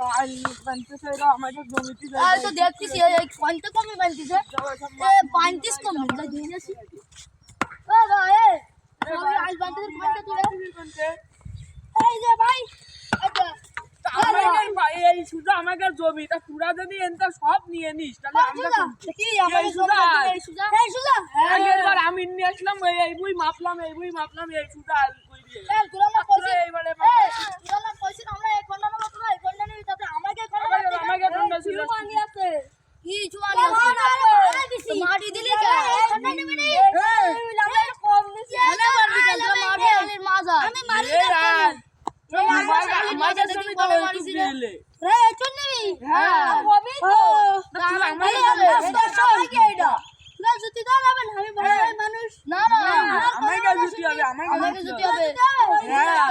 কাল বানতেছে এরা আমাদের তো দেখছিস এই এই কোনটা কমে বানতিছে কমে এই যে ভাই আচ্ছা আমাদের ভাই এই শুধু আমাদের জমি তা পুরা যদি এনটা সব নিয়ে নিস তাহলে আমরা কি আমার বার আমি নিয়ে আসলাম এই বুই মাপলাম এই বুই মাপলাম এই তোরা কইছিস এইবারে এই তোরা না কইছিস আমরা এক ঘণ্টা না তোরা এক ঘণ্টা নিবি তাতে আমাকে এক ঘণ্টা আমাকে- আমাকে এক ঘণ্টা ছিল। মানি আছে কি চুয়ানি আছে মাটি দিলি কে এক ঘণ্টা নিবি নি আমি কম দিছি এনে মারবি কেন তোরা মারবি আলির মাজা আমি মারি এ রাত, রে নিবি হ্যাঁ। হবি তো সবাইকে এটা জুতি দাও না আমি বড় মানুষ না না আমাকে জুতি হবে আমাকে আমাকে জুতি জুতি হবে হ্যাঁ।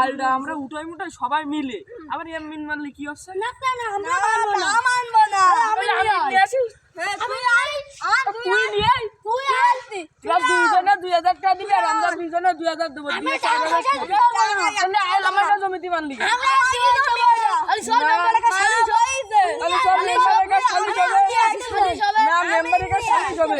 আলটা আমরা উঠাই মুঠাই সবাই মিলে। আবার এম মিন কি হচ্ছে? না মানবো না। দুই হাজার টাকা দিবি আর আমরা দুইজনে দুই হাজার দেবো। দিয়ে চার হাজার আমার জমিতে সব মেম্বারের কাছে শালি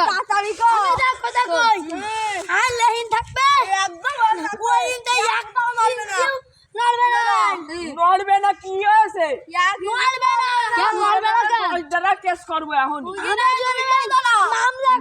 তাড়াতাড়ি দেখো আর লেহিন থাকবে একদম ওই একদম মারবে না নড়বে না কি হয়েছে? মারবে না। দাদা কেস করব এখন। মামলা